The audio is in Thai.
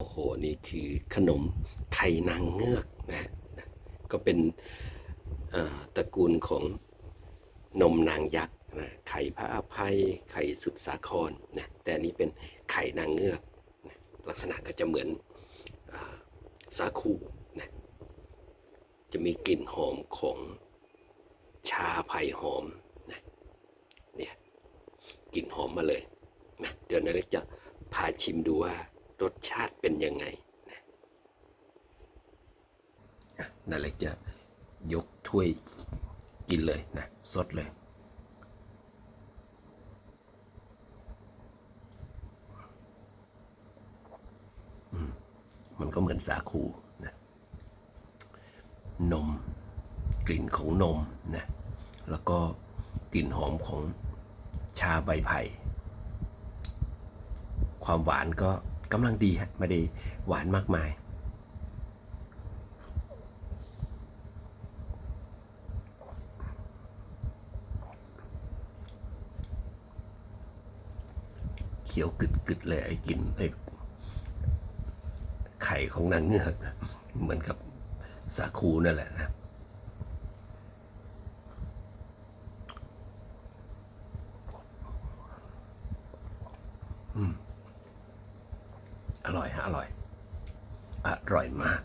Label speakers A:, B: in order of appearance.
A: โอ้โห นี่คือขนมไข่นางเงือกนะนะก็เป็นตระกูลของนมนางยักษ์นะไข่พระอภัย ไข่สุดสาครนะแต่อันนี้เป็นไข่นางเงือกนะลักษณะก็จะเหมือนอาสาคูนะจะมีกลิ่นหอมของชาไผ่หอมนะเนี่ยกลิ่นหอมมาเลยนะเดี๋ยวนาเล็กจะพาชิมดูว่า รสชาติเป็นยังไงนะอ่นาเล็กจะยกถ้วยกินเลยนะสดเลยมันก็เหมือนสาคูนะนม กลิ่นของนมนะแล้วก็กลิ่นหอมของชาใบไผ่ ความหวานก็ กำลังดีฮะไม่ได้หวานมากมายเคี้ยวกึดๆเลยไอ้กลินไอ้ไข่ของนางเงือกนะเหมือนกับสาคูนั่นแหละนะอืม อร่อยฮะอร่อย อร่อยมาก